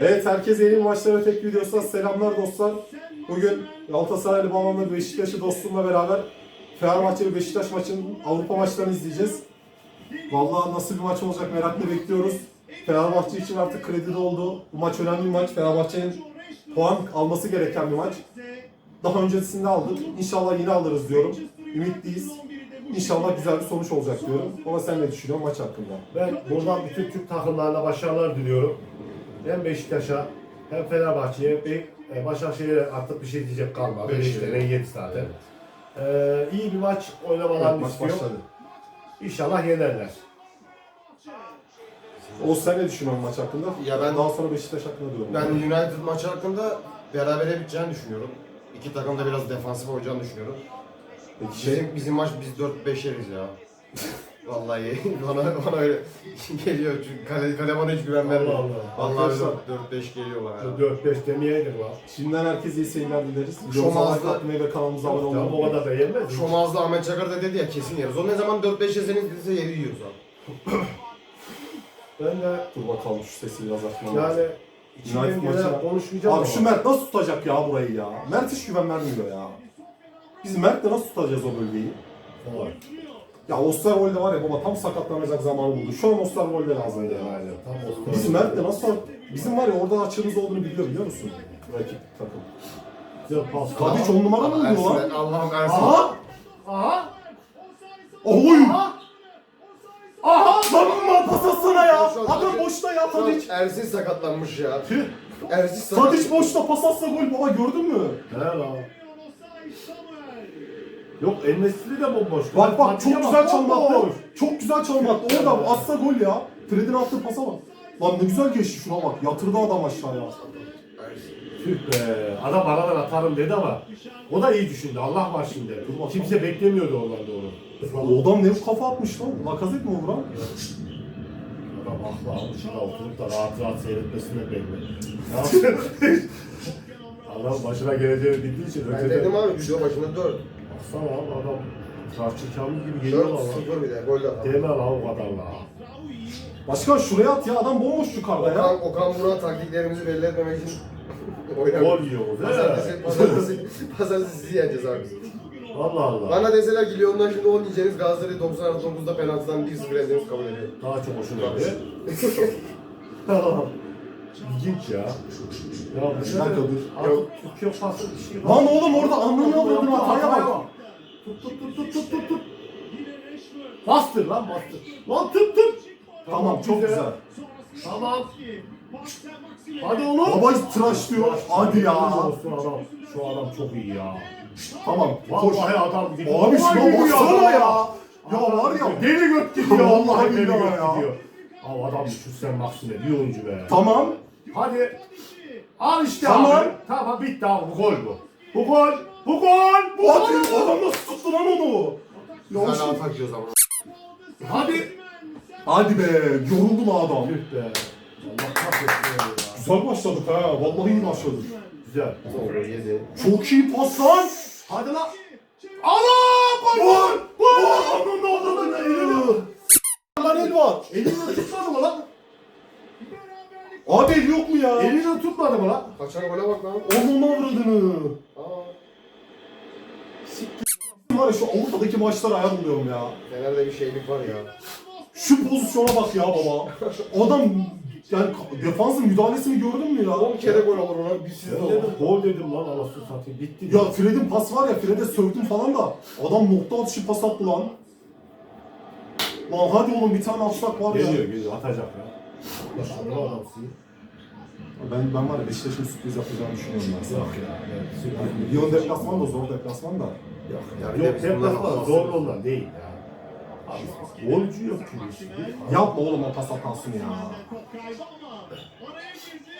Evet herkese yeni maçlara tek videosuna selamlar dostlar. Bugün Galatasaraylı babamla Beşiktaş'ı dostumla beraber Fenerbahçe ve Beşiktaş maçının Avrupa maçlarını izleyeceğiz. Vallahi nasıl bir maç olacak merakla bekliyoruz. Fenerbahçe için artık kredi oldu. Bu maç önemli bir maç. Fenerbahçe'nin puan alması gereken bir maç. Daha öncesinde aldık. İnşallah yine alırız diyorum. Ümitliyiz. İnşallah güzel bir sonuç olacak diyorum. Ama sen ne düşünüyorsun maç hakkında? Ben buradan bütün Türk takımlarına başarılar diliyorum. Hem Beşiktaş'a hem Fenerbahçe'ye e, Başakşehir'e artık bir şey diyecek kalmadı. Beş 5 yedi. tane 7 zaten. Ee, iyi bir maç oynamalarını Evet, istiyor. başladı. İnşallah yenerler. Oğuz sen ne düşünüyorsun maç hakkında? Ya ben- daha sonra Beşiktaş hakkında diyorum. Ben United maçı hakkında berabere biteceğini düşünüyorum. İki takım da biraz defansif oynayacağını düşünüyorum. Peki şey, Bizim, bizim maç biz 4-5 yeriz ya. Vallahi bana, bana öyle geliyor çünkü kale, kale bana hiç güven vermiyor. Allah Allah. Vallahi Arkadaşlar- 4-5 geliyor bana ya. 4-5 demeyeydik lan. şimdiden herkese iyi seyirler dileriz. Videomuza like atmayı ve kanalımıza abone Yok canım, o olmayı kadar da yenmez. Şomazlı Ahmet Çakar da dedi ya kesin yeriz. O ne zaman 4-5 yeseniz bize 7 yiyoruz abi. Ben de Dur bakalım şu sesi biraz açmam lazım. yani içimden United gelen konuşmayacağım Abi ama. şu Mert nasıl tutacak ya burayı ya? Mert hiç güven vermiyor ya. Biz Mert'le nasıl tutacağız o bölgeyi? Var. Ya Osterwolde var ya baba tam sakatlanacak zamanı buldu. Şu an Osterwolde lazım ya. Aynen, tam o Biz Mert'le nasıl... Bizim var ya orada açığımız olduğunu biliyor biliyor musun? Rakip takım. Güzel pas. Tadiç on numara mı oluyor lan? Allah'ım Ersin. Aha! Aha! Oy! Aha! Aha! Lan bunlar pas atsana ya! Şu an Adam boşta ya Şu an Tadiç! Ersin sakatlanmış ya. Ersin sakatlanmış. Tadiç boşta pas atsa gol baba gördün mü? Ne lan? Yok Enesli de bomboş. Bak bak çok güzel bak, çalım attı. bomboş. Çok güzel çalım attı. Orada atsa gol ya. Fred'in attığı pasa bak. Lan ne güzel geçti şuna bak. Yatırdı adam aşağıya. Tüh be. Adam aradan atarım dedi ama o da iyi düşündü. Allah var şimdi. Kimse beklemiyordu ondan doğru. O adam ne kafa atmış lan? Lakazet mi o vuran? Adam aklı almış. Oturup da rahat rahat seyretmesine bekle. Adam başına geleceğini bildiği için Ben öteden- dedim abi video başında 4. Baksana abi adam Tarçı Kamil gibi geliyor lan. 4-0 bir de gol de atar. Deme lan o kadar la. Başkan şuraya at ya. Adam bomboş yukarıda ya. Okan, Okan Burak'a taktiklerimizi belli etmemek için Gol oynamış. yiyoruz Pazartesi, he. pazartesi, pazartesi sizi yeneceğiz abi. Allah Allah. Bana deseler ki Lyon'dan şimdi 10 yiyeceğiniz Galatasaray'ı 99'da penaltıdan 1-0 yendiğimiz kabul ediyorum. Daha çok hoşuna gidiyor. İlginç ya. Ya bu dakika dur. Yok. Türkiye pası bir şey var. Lan oğlum orada anlamı avradın hataya bak. Tut tut tut tut tut tut tut. Bastır lan bastır. Lan tut tut. Tamam çok güzel. Tamam. Hadi oğlum. Baba tıraş diyor. Hadi ya. Olsun adam. Şu adam çok iyi ya. Tamam. Koş. Vallahi adam gibi. Abi şuna baksana ya. Ya var ya. Deli göt gidiyor. Vallahi billahi ya. Abi adam şu sen Maksime bir oyuncu be. Tamam. Hadi. Al işte Tamam. abi. Tamam bitti abi bu gol bu. Bu gol. Bu gol. Bu Hadi gol. adam nasıl tuttu lan onu? Ya o Güzel şey- altak yiyoruz ama. Hadi. Hadi be. Yoruldu mu adam? Tüh be. Allah kahretsin ya. Güzel başladık ha. Vallahi iyi başladık. Güzel. Doğru yedi. Çok iyi pas lan. Hadi lan. Allah! Gol! Gol! Gol! Onun onun da elini. Lan el var. Elini tutmadı mı lan? Abi el yok mu ya? Elini tutmadı mı lan? Kaçan gole bak lan. Onun avradını. Aa, Var ya şu Avrupa'daki maçlara ayar oluyorum ya. Fener'de bir şeylik var ya. Şu pozisyona bak ya baba. Adam yani defansın müdahalesini gördün mü ya? 10 kere gol olur ona bir siz de olur. dedim gol dedim lan anasını satayım. Bitti. Ya Fred'in pas var ya Fred'e sövdüm falan da adam nokta atışı pas attı lan. Lan hadi oğlum bir tane atsak var ya. Geliyor geliyor atacak ya. Başarılı adamsın. Ben, ben var ya Beşiktaş'ın sürpriz yapacağını düşünüyorum ben. Yok ya. evet, sürpriz. Lyon deplasman da zor deplasman da. Yok ya bir de Yok deplasman zor ondan değil ya. Abi golcü yok ki şey. Yapma oğlum o pas atansın ya.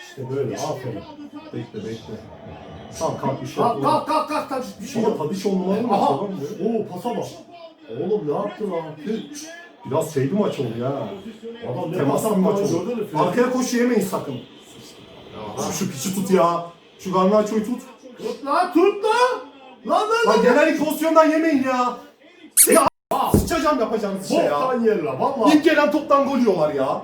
İşte böyle aferin. Bekle bekle. Tamam kalk bir şey Kalk kalk kalk kalk kalk. Bir şey Ama yok. Tadiç on numara mı Aha. Oo pasa bak. Oğlum ne yaptı lan? Biraz şey bir maç oldu ya. Adam Temaslı bir maç oldu. Arkaya koş yemeyin sakın. Aha. Şu piçi tut ya. Şu Garnacho'yu tut. Tut lan tut lan. Lan lan Lan lan. genel pozisyondan yemeyin ya. Ya sıçacağım yapacağınız şey ya. Boktan yer lan valla. İlk gelen toptan gol yiyorlar ya.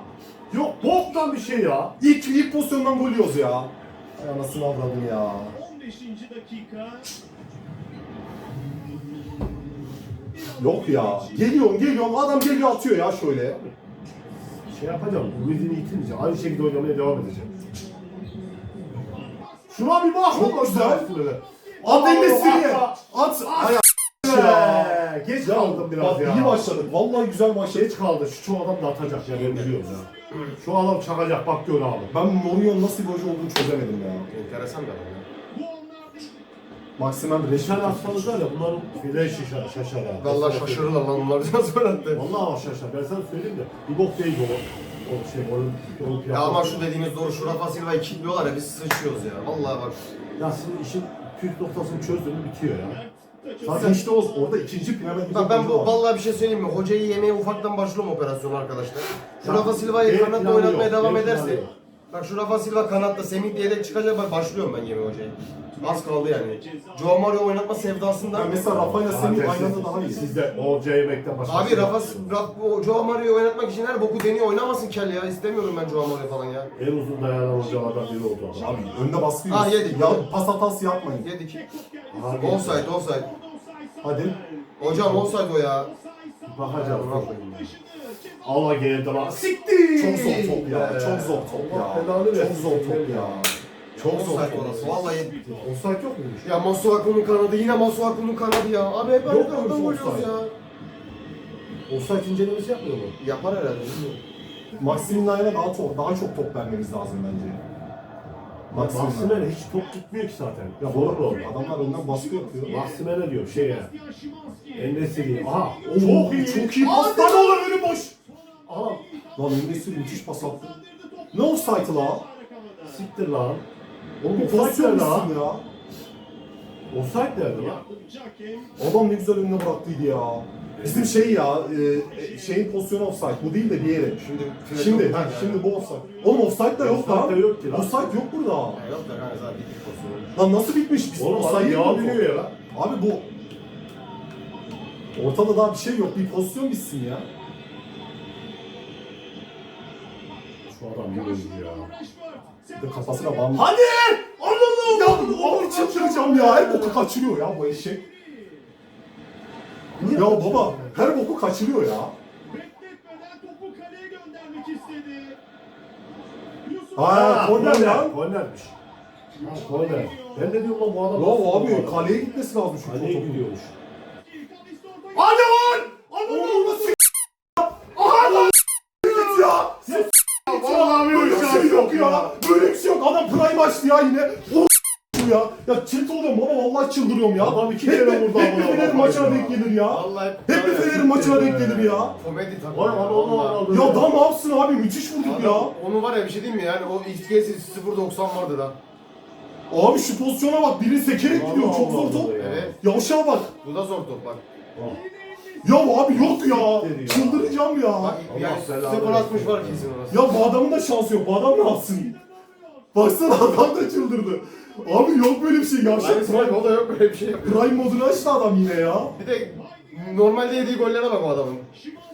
Yok boktan bir şey ya. İlk, ilk pozisyondan gol yiyoruz ya. Ay anasını avradım ya. 15. dakika. Yok ya. Geliyorsun geliyorsun adam geliyor atıyor ya şöyle. Şey yapacağım, ümidini yitirmeyeceğim. Aynı şekilde oynamaya devam edeceğim. Şuna bir bak. Çok güzel. At. Bak, At. Ay Be, Geç Ya kaldım biraz bak ya. iyi başladık. Vallahi güzel başladık. Geç kaldı. Şu çoğu adam da atacak ya ben biliyorum ya. Şu adam çakacak bak gör abi. Ben Mourinho'nun nasıl bir hoca olduğunu çözemedim ya. Enteresan bir adam ya. Bu onlar Maksimen Geçen Reşit. atsanız var ya bunların file şaşar, şaşar ha. Vallahi şaşırırlar lan bunlar biraz sonra attı. Vallahi ama şaşar. Ben sana söyleyeyim de bir bok değil o. O şey, onun, onun Ya ama şu dediğiniz doğru. Şu Rafa Silva'yı kilitliyorlar ya biz sıçıyoruz ya. Vallahi bak. Ya sizin işin püf noktasını çözdün mü bitiyor ya. Zaten işte o orada ikinci Bak ben bu vallahi bir şey söyleyeyim mi? Hocayı yemeye ufaktan başlıyorum operasyonu arkadaşlar. Şu Rafa Silva'yı planı oynatmaya devam ederse. Bak şu Rafa Silva kanatta Semih diye de çıkacak bak başlıyorum ben yeme hocayı. Az kaldı yani. Joao Mario oynatma sevdasından. Ya mesela Rafa'yla Semih Zaten aynı anda daha iyi. Sizde o C yemekten başka Abi şey. Rafa, Rafa Joao Mario'yu oynatmak için her boku deniyor oynamasın kel ya. İstemiyorum ben Joao Mario falan ya. En uzun dayanan hocalardan biri oldu adam. Abi önde baskı Ha, yiyoruz. yedik. Ya pas hatası yapmayın. Yedik. Abi, Offside offside. Hadi. Hocam offside o ya. Bakacağız. Allah geldi lan. Siktir. Çok zor top ya. Çok zor top Allah ya. belanı Çok zor top ya. Çok zor top. orası. Vallahi Offside yok muymuş? Ya Masuaku'nun kanadı yine Masuaku'nun kanadı ya. Abi hep aynı muymuş vuruyoruz ya. Offside incelemesi yapmıyor mu? Yapar herhalde. Maximin ayağına daha, top, daha çok top vermemiz lazım bence. Maksimen'e hiç top gitmiyor ki zaten. Ya Doğru doğru. Adamlar önden baskı yapıyor. Maksimen'e diyorum şey ya. Endesiri. Aha. Oo, Çok iyi. Çok iyi paslar lan. olur önü boş. Aha. Lan Endesiri müthiş pas attı. Ne offside la? Siktir lan. Oğlum offside pozisyon nerede lan? ya? Offside nerede lan? Adam ne güzel önüne bıraktıydı ya. Bizim şey ya, e, şeyin pozisyonu offside. Bu değil de diğeri. Şimdi Şimdi, ha, şimdi bu offside. Oğlum offside de yok Offside lan. yok ki lan. Offside yok burada. Ya yok da kanka zaten bir pozisyonu. Lan nasıl bitmiş? Biz Oğlum offside adam mi yağ biliyor ya lan. Abi bu ortada daha bir şey yok. Bir pozisyon bitsin ya. Şu adam iyi oyuncu ya. Bir de kafasına bam. Hadi! Allah Ya abi çıldıracağım ya. Her boku kaçırıyor ya bu eşek. Ya baba her boku kaçırıyor ya. Bekletmeden topu kaleye göndermek istedi. Ha, korner lan. Kornermiş. Ha, korner. Ben de diyorum lan bu adam. Ya abi kaleye gitmesi lazım şu Kaleye topu. gidiyormuş. Hadi lan! Oğlum nasıl Aha lan git ya. Vallahi Böyle bir şey yok ya. Böyle bir şey yok. Adam prime açtı ya yine. O ya. Ya tilt oluyorum baba vallahi çıldırıyorum ya. Adam iki Hep kere vurdu Hep amına de Fener'in maçına ya. denk gelir ya. Vallahi Hep de Fener'in maçına denk gelir ya. Komedi tabii. Vay Allah Allah Allah. Ya daha ne yapsın abi müthiş vurduk ya. Adam, onu var ya bir şey diyeyim mi yani o XG'si 0.90 vardı da. Abi şu pozisyona bak biri sekerek gidiyor çok zor top. Evet. Yavşağa bak. Bu da zor top bak. Ya abi yok ya. Ya. Çıldıracağım ya. Bak yani belanı 0.60 var kesin orası. Ya bu adamın da şansı yok. Bu adam ne yapsın? Baksana adam da çıldırdı. Abi yok böyle bir şey. Yavşak Yani Prime o da yok böyle bir şey. Prime modunu açtı adam yine ya. Bir de normalde yediği gollere bak o adamın.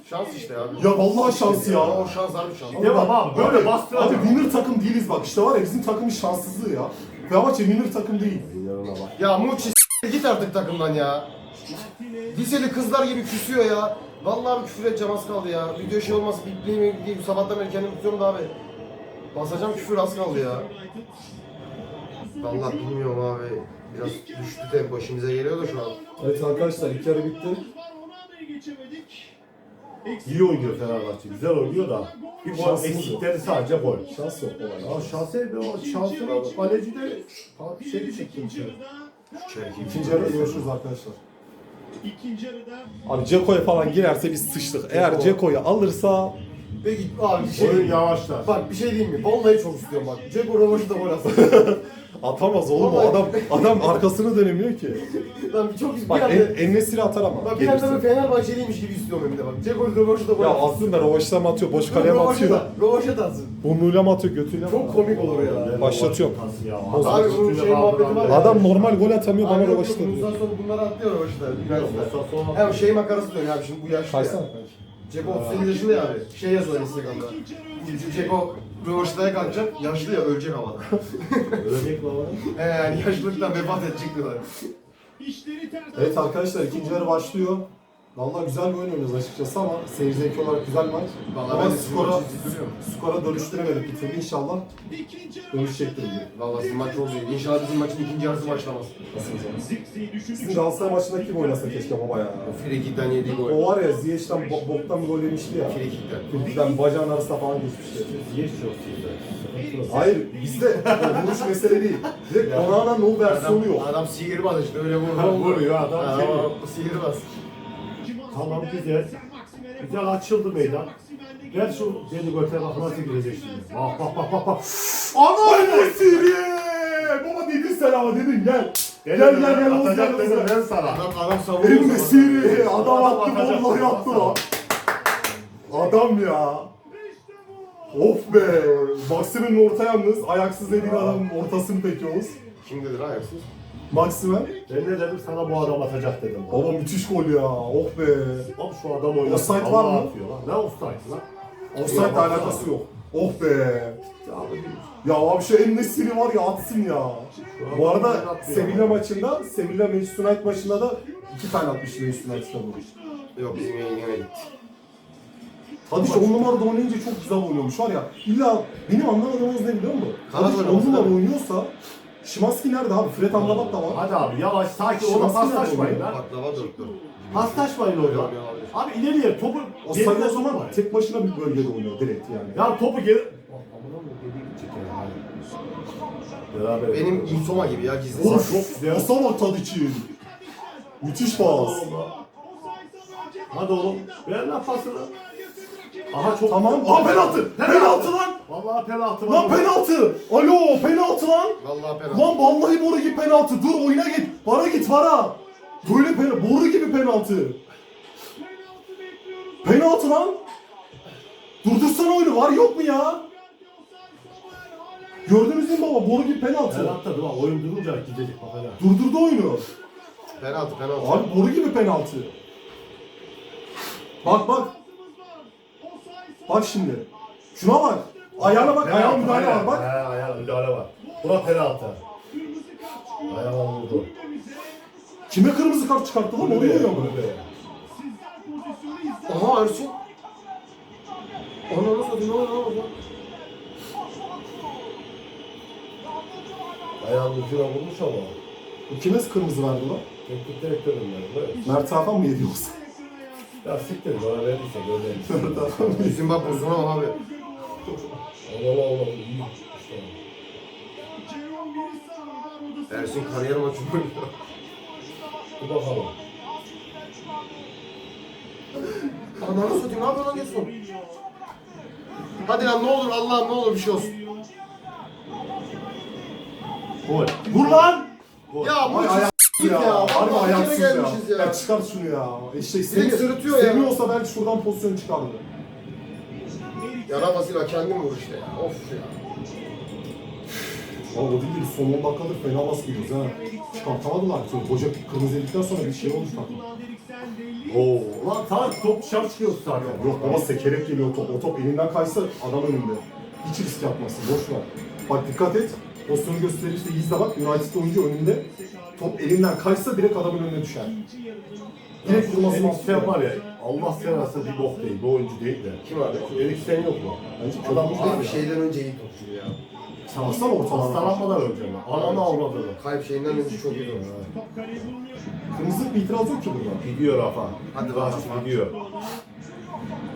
Şans işte abi. Ya vallahi şans ya. O şans harbi şans. Devam abi böyle bastıracağım. Abi winner takım değiliz bak işte var ya bizim takımın şanssızlığı ya. Fenerbahçe winner takım değil. Ya Muçi git artık takımdan ya. Liseli kızlar gibi küsüyor ya. Vallahi bir küfür edeceğim az kaldı ya. Video şey olmaz bipleyeyim diye sabahtan beri kendimi tutuyorum da abi. Basacağım küfür az kaldı ya. Vallahi bilmiyorum abi. Biraz düştü tempo işimize geliyor da şu an. Evet arkadaşlar ilk yarı bitti. İyi oynuyor Fenerbahçe. Güzel oynuyor da. Bir gol Şansımız eksikleri sadece gol. Şans yok baba. Ya şansı o şansına kaleci de bir şey çekti. İkinci yarı görüşürüz arkadaşlar. İkinci yarıda Abi Ceko'ya falan girerse biz sıçtık. Eğer Ceko'yu alırsa Peki abi bir şey Oyun yavaşlar. Bak bir şey diyeyim mi? Vallahi çok istiyorum bak. Ceko Ravaş'ı da gol atsın. atamaz oğlum o adam adam arkasını dönemiyor ki. Lan bir çok bir Bak anda, en, Ennesiri atar ama. bak bir anda gelirse. böyle Fenerbahçeliymiş gibi istiyorum hem de bak. Da gol Ya atsın. aslında Rovaş'ta mı atıyor, boş kaleye mi atıyor? da atsın. Burnuyla mı atıyor, götüyle mi Çok atıyor? komik olur ya. Başlatıyorum. Abi bunun şey muhabbeti var ya. Adam normal gol atamıyor, bana Abi yok Rovaş'ta yok diyor. Bundan sonra bunları atlıyor. Bundan sonra- Hem şey makarası dönüyor abi şimdi bu yaşta. Kaysana. ya. Ceko 38 yaşında ya abi. Şey yazıyor Instagram'da. Ceko rövaştaya kalkacak, yaşlı ya ölecek havada. Ölecek mi ama? He yani yaşlılıktan vefat edecek diyorlar. İşleri ters. Evet arkadaşlar ikinci yarı başlıyor. Vallahi güzel bir oyun oynuyoruz açıkçası ama seyir zevki olarak güzel maç. Vallahi ama ben de skora, skora dönüştüremedik bitirdi inşallah. İkinci yarı Dönüşecektir diye. Vallahi sizin maç çok iyi. İnşallah bizim maçın ikinci yarısı başlamaz. Zirkse'yi düşündü. Sizin Galatasaray maçında kim oynasa keşke baba ya. O Frikik'ten yediği gol. O var ya Ziyech'ten bo- boktan bir gol yemişti ya. Frikik'ten. Filip'ten bacağın arasına falan geçmişti. Ziyech çok iyi. Hayır bizde o vuruş mesele değil. Direkt Onana'nın o versiyonu yok. Adam sihirbaz işte öyle. Adam vuruyor, adam ama sihirbaz. Tamam güzel. Güzel açıldı meydan. Gel şu deli göte bak nasıl girecek şimdi. Bak bak bak bak bak. Ana Nesiri! Baba dedin sen ama dedin gel. Gel gel gel gel. Atacak dedim Oğuz, ben sana. Adam, adam savunuyor. El Nesiri! Adam attı atacak, vallahi adam attı lan. Adam ya. Of be. Maxime'nin orta yalnız. Ayaksız dediğin adamın ortasını peki Oğuz. Kim dedi lan ayaksız? Maxime. Ben ne dedim sana bu adam atacak dedim. Baba müthiş gol ya. Oh be. Bak şu adam oynuyor. Offside var mı? Atıyor lan. Ne offside lan? Offside alakası yok. Oh be. Ya abi şu El Nesiri var ya atsın ya. Bu arada Sevilla maçında, Sevilla Manchester United maçında da iki tane atmıştı Manchester United'da bu. Yok bizim yayın yine gitti. Tadiç 10 numarada oynayınca çok güzel oynuyormuş var ya. İlla benim anlamadığımız ne biliyor musun? Tadiç 10 oynaması numara oynuyorsa Şimanski nerede abi? Fred Amrabat da var. Hadi abi yavaş sakin ona Şurası paslaşmayın nerede lan. Baklava dörtlü. Paslaşmayın oyna. Abi ileriye topu O geriden sayı o zaman tutmayın. tek başına bir bölgede oynuyor direkt yani. Ya topu geri... Beraber. Benim Insoma gibi ya gizli Of, saklı. çok güzel. Bak Tadiç'in. Müthiş pas. Hadi oğlum. Ver lan pasını. Aha çok... Tamam. Aa penaltı. Penaltı lan. Vallahi penaltı var. Lan penaltı. Alo penaltı lan. Vallahi penaltı. Lan vallahi boru gibi penaltı. Dur oyuna git. Bara git bara. Böyle penaltı. Boru gibi penaltı. Penaltı lan. Durdursana oyunu. Var yok mu ya? Gördünüz mü baba? Boru gibi penaltı. Penaltı değil mi? Oyun durunca gidecek bak hala. Durdurdu oyunu. Penaltı penaltı. Abi boru gibi penaltı. Bak bak. Bak şimdi. Şuna bak. Ayağına bak. Ayağına müdahale var bak. He ayağına müdahale var. Buna penaltı. Ayağına vurdu. Kime kırmızı kart çıkarttı lan? Ya mı? Kulübe. Aha Ersun. Onu nasıl atayım? Ne oldu? Ne oldu? Ayağının ucuna vurmuş ama. Bu kime kırmızı verdi lan? Teknik direktörüm ben. Evet. Mert Hakan mı yedi yoksa? Ya siktir bana verdiyse böyle. Mert Hakan mı yedi? Bizim bak bak abi. İyi. İşte. Ersun kariyer maçı oynuyor. Bir bakalım. Ananı satayım ne yapıyor lan Gerson? Hadi lan ne olur Allah'ım ne olur bir şey olsun. Gol. Vur lan! Gol. Ya bu Ay işi ayaksız s**t ya. Harbi Vallahi bir ayaksız ya. gelmişiz ya. Ya çıkar şunu ya. Eşek Direkt sırıtıyor ya. Seviyorsa belki şuradan pozisyon çıkardı. Ya Rafasıyla kendim vur işte ya. Of ya. Ama o değil de son 10 dakikadır fena bas gidiyoruz ha. Çıkartamadılar ki. Hoca kırmızı yedikten sonra bir şey olmuş takım. Oo. Lan tamam top dışarı çıkıyor zaten. Yok baba sekerek geliyor top. O top elinden kaysa adam önünde. Hiç risk yapmasın. Boş ver. Bak dikkat et. Pozisyonu gösterirse izle bak. United oyuncu önünde. Top elinden kaysa direkt adamın önüne düşer. Direkt vurması mantıklı. sen var ya, Allah seversen bir bok değil, bir oyuncu değil de. Kim abi? Erik sen yok mu? Bence çok Adam iyi Abi şeyden önce iyi topçu ya. Sen baksana ortalarına. Hastalanmadan önce mi? Ananı avradını. Kalp şeyinden önce çok iyi topçu. Kırmızı bir itiraz yok ki burada. Gidiyor Rafa. Hadi Rafa gidiyor.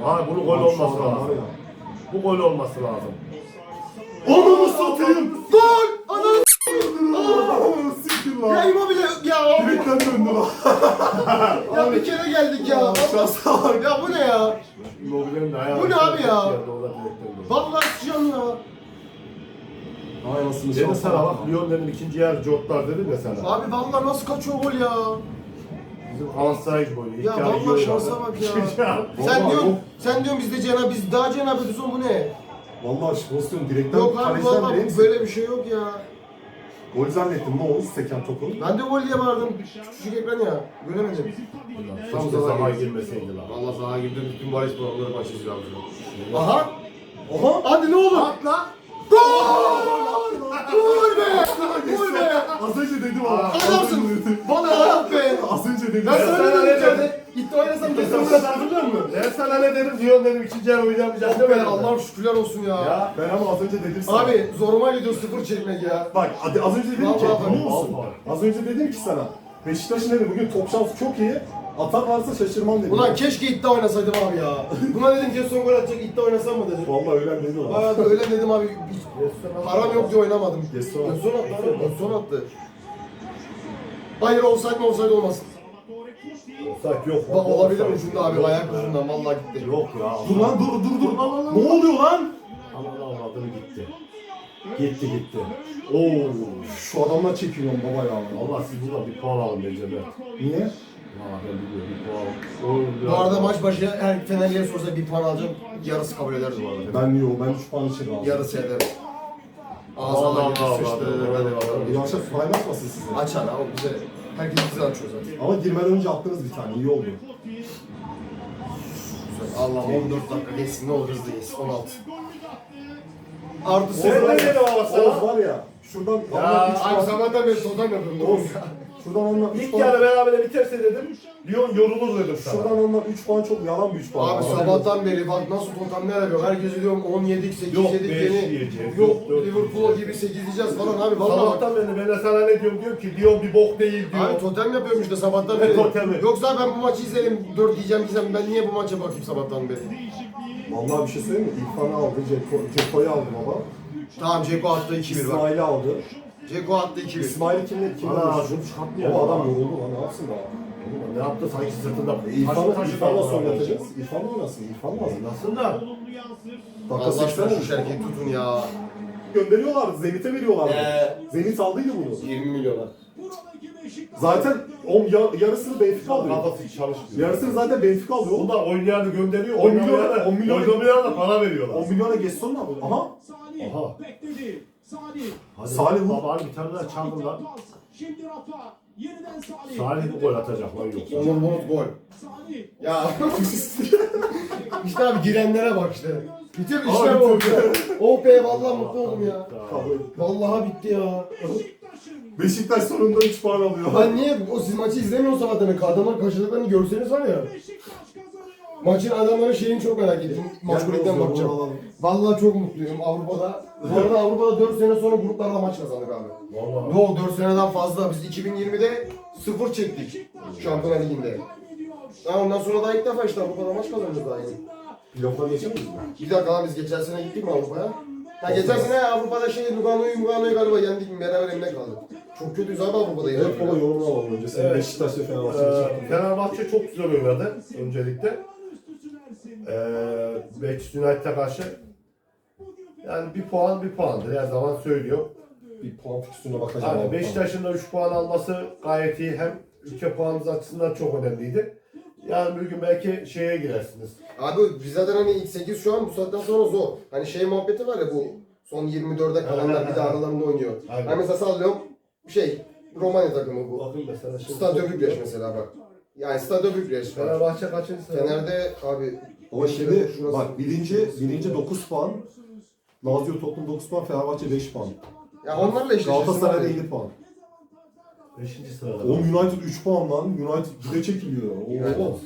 Abi bunun gol olması lazım. Bu gol olması lazım. Ananı satayım! Gol! Ananı Ananı siktir Ya lan! İmobile ya. Direkten döndü lan. Ya bir kere geldik ya. Bak. Ya bu ne ya? Ayağı. Bu ne abi ya? Vallahi sıçacağım ya. Ay anasını sana bak. Lyon dedim ikinci yer Jortlar dedim ya sana. Abi vallahi nasıl kaçıyor gol ya? Bizim Galatasaray gibi oynuyor. Ya İlk yarı iyi vallahi oynadı. şansa bak ya. Sen Vallahi diyorsun, yok. sen diyorsun biz de cenab biz daha cenab bu ne? Vallahi pozisyon direkten Yok abi kaleciden vallahi böyle bir şey yok ya. Gol zannettim ne oldu seken topu. Ben de gol diye bağırdım. Küçük ekran ya. Göremedim. Tam Keşke girdi. girmeseydi lan. Valla sağa girdim. Bütün Barış programları izliyor abi. Aha. Oha. Hadi ne olur. Atla. Gol! Gol be! Gol be! Az önce dedim ama. Adamsın. Bana ayak be. Az önce dedim. Ben sana sana ne dedim İddia oynasam kesin Sen bunu hatırlıyor musun? Ben sana ne dedim? Diyon dedim ikinci yarı oynayamayacağız Oh be demedim. Allah'ım şükürler olsun ya. Ya. Ben ama az önce dedim sana. Abi zoruma gidiyor sıfır çekmek ya. Bak hadi az önce dedim ki Vallahi biliyor musun? vallahi. Az önce dedim ki sana. Beşiktaş'ın dedi bugün top şansı çok iyi. Atar varsa şaşırmam dedim. Ulan keşke iddia oynasaydım abi ya. Buna dedim ki son gol atacak iddia oynasam mı dedim. Vallahi öyle dedi o. Bayağı da öyle dedim abi. Hiç param yok diye oynamadım. Gesson attı abi. Gesson attı. Hayır olsaydı mı olsaydı olmasın. Offside yok. Bak olabilir ucunda abi ayak ucundan vallahi gitti. Yok ya. Dur lan dur dur dur. Ne oluyor lan? Aman avradını gitti. Gitti gitti. Oo, şu adamla çekiliyorum baba ya. Allah siz buradan bir puan alın bence be. Niye? Ya ben biliyorum bir puan. Ya. Bu arada maç başı her Fenerli'ye sorsa bir puan alacağım. Yarısı kabul ederiz bu arada. Ben yok, ben 3 puan için aldım. Yarısı eder. Allah Ağzına Allah Allah sıçtı. Allah. Hadi bakalım. Yavaşça paylaşmasın size. Açar abi bize. Herkes bize açıyor zaten. Ama girmeden önce attınız bir tane, iyi oldu. Allah'ım 14 dakika geçsin ne olur hızlı geçsin. 16. Artı Sen sonra. ne dedin ama sana? Oğuz var ya, şuradan Ya, onunla 3 Abi puan. sabahtan beri totem yapıyorum. Oğuz, şuradan onunla 3 İlk puan. yarı beraber biterse dedim. Lyon yorulur dedim sana. Şuradan onunla 3 puan çok yalan bir 3 puan. Abi sabahtan beri bak nasıl totemler yapıyor. Herkes diyorum 10 yedik, 8 Yok, yedik beş yeni. yiyeceğiz, Yok yok, dört Liverpool gibi 8 yiyeceğiz falan abi. Vallahi bak. Sabahtan beri ben de sana ne diyorum diyorum ki Lyon bir bok değil diyor. Abi totem yapıyorum işte sabahtan Ne beri. totemi? Yoksa ben bu maçı izleyelim 4 diyeceğim diyeceğim ben niye bu maça bakayım sabahtan beri? Vallahi bir şey söyleyeyim mi? İrfan'ı aldı, Ceko, Ceko'yu aldı baba. Tamam Ceko attı 2-1 bak. İsmail'i aldı. Ceko attı 2-1. İsmail'i kimle kimle Ana, şunu çıkartmıyor. O adam yoruldu lan, ne yapsın daha? Ne yaptı sanki sırtında. İrfan'la İrfan'la son yatacağız. İrfan'la oynasın, İrfan lazım. Nasıl da? Dakika Allah 80 aşkına şu olmuş. tutun ya. Gönderiyorlar, Zenit'e veriyorlar. Ee. Zenit aldıydı bunu. 20 milyona. Zaten o ya- yarısını Benfica alıyor. Kafası hiç çalışmıyor. Yarısını zaten Benfica alıyor. Bunlar oynayanı gönderiyor. 10 milyon- oynamayana- 10 milyon- da para veriyorlar. 10 milyona ne yapıyor? Aha. Aha. Bekledi. Salih. Hadi Salih vur. Baba bir tane daha çaldın lan. Şimdi Rafa. Yeniden Salih. Salih bu gol atacak lan yoksa. Onur Bulut gol. Salih. Ya. işte abi girenlere bak işte. Bitir Abi işte bu. Oh be vallahi mutlu oldum ya. Vallahi bitti ya. Beşiktaş sonunda 3 puan alıyor. Ben niye o siz maçı izlemiyorsunuz sabahtan beri? Adamlar karşılıklarını görseniz var ya. Beşiktaş. Maçın adamların şeyini çok merak ettim. Maç kulüpten bakacağım. alalım. Vallahi çok mutluyum Avrupa'da. Bu arada Avrupa'da 4 sene sonra gruplarla maç kazandık abi. Vallahi. Yo 4 seneden fazla. Biz 2020'de 0 çektik. Şampiyonlar Ligi'nde. Ha, ondan sonra daha ilk defa işte Avrupa'da maç kazanacağız daha yeni. Playoff'a geçemeyiz mi? Bir dakika lan biz geçen sene gittik mi Avrupa'ya? Ha geçen sene Avrupa'da şey Lugano'yu Lugano'yu galiba yendik mi? Beraber eline kaldık. Çok kötüyüz abi Avrupa'da yine. Evet baba yorumunu alalım önce. Senin Evet. Beşiktaş ve Fenerbahçe. Ee, Fenerbahçe çok güzel oynadı öncelikle. Ee, Manchester United'a karşı yani bir puan bir puandır her zaman söylüyor. Bir puan fikstürüne bakacağım. Yani abi. Beşiktaş'ın da 3 puan alması gayet iyi. Hem ülke puanımız açısından çok önemliydi. Yani bir gün belki şeye girersiniz. Abi biz zaten hani ilk 8 şu an bu saatten sonra zor. Hani şey muhabbeti var ya bu son 24'e kalanlar bir de aralarında oynuyor. Aynen. Hani mesela sallıyorum şey Romanya takımı bu. Bakın mesela. Stadio Bükreş mesela bak. Yani Stadio Bükreş. Fenerbahçe kaçıncı? Fener'de abi Ama şimdi bak birinci, birinci 9 puan. Lazio Tottenham 9 puan, Fenerbahçe 5 puan. ya onlarla eşleşirsin Galatasaray'da abi. 7 puan. Beşinci sırada. Oğlum United 3 puan lan. United bir de çekiliyor. Oo.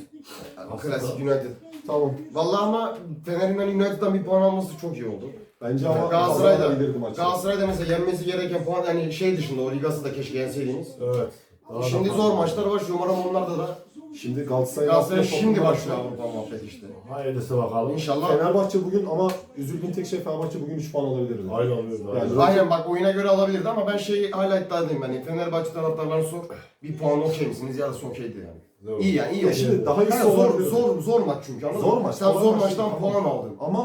Klasik United. Tamam. Vallahi ama Fener'in hani United'dan bir puan alması çok iyi oldu. Bence ama Galatasaray'da, kazanabilirdi maçı. Galatasaray'da mesela yenmesi gereken puan hani şey dışında o Ligas'ı da keşke yenseydiniz. Evet. Daha Şimdi da- zor maçlar var umarım onlarda da Şimdi Galatasaray Galatasaray şimdi başlıyor Avrupa muhabbeti işte. Hayırlısı bakalım. İnşallah. Fenerbahçe bugün ama üzüldüğüm tek şey Fenerbahçe bugün 3 puan alabilirdi. Aynı alıyoruz. Yani-. Aynen bak oyuna göre alabilirdi ama ben şey hala iddialıyım yani Fenerbahçe taraftarlarına sor bir puan okey misiniz yarısı okeydi yani. Doğru. İyi yani iyi. Ya şimdi daha iyisi Kanka zor, zor, zor maç çünkü anladın Zor maç, Sen zor zor maç maçtan puan aldın. Ama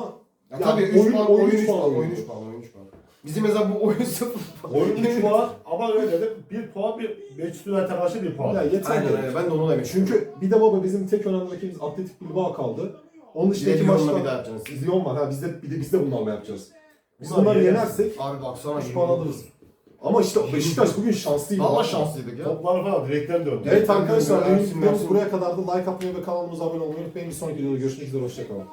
Ya Yani tabii 3 oyun- puan, oyun oyun üç 3 puan puan, oyun oynuyor. 3 puan, oyun 3 puan. Bizim mesela bu oyun 0 Oyun 3 puan ama öyle dedim. 1 puan bir Manchester United'a karşı 1 puan. ya yeter. Aynen aynen ben de onu demek. Çünkü bir de baba bizim tek önemli rakibimiz Atletik Bilbao kaldı. Onun dışındaki Lyon'la maçlar bir daha yapacaksınız. Biz Lyon var ha biz de bir de biz de bunlarla yapacağız. Biz Bunlar bunları yener. yenersek Abi baksana 3 puan alırız. Ama işte Beşiktaş bugün şanslıydı. Valla Vallahi. şanslıydık ya. Topları falan direkten döndü. Evet arkadaşlar Ersin, benim videomuz Ersin. buraya kadardı. Like atmayı ve kanalımıza abone olmayı unutmayın. Bir sonraki videoda görüşmek üzere. Hoşçakalın.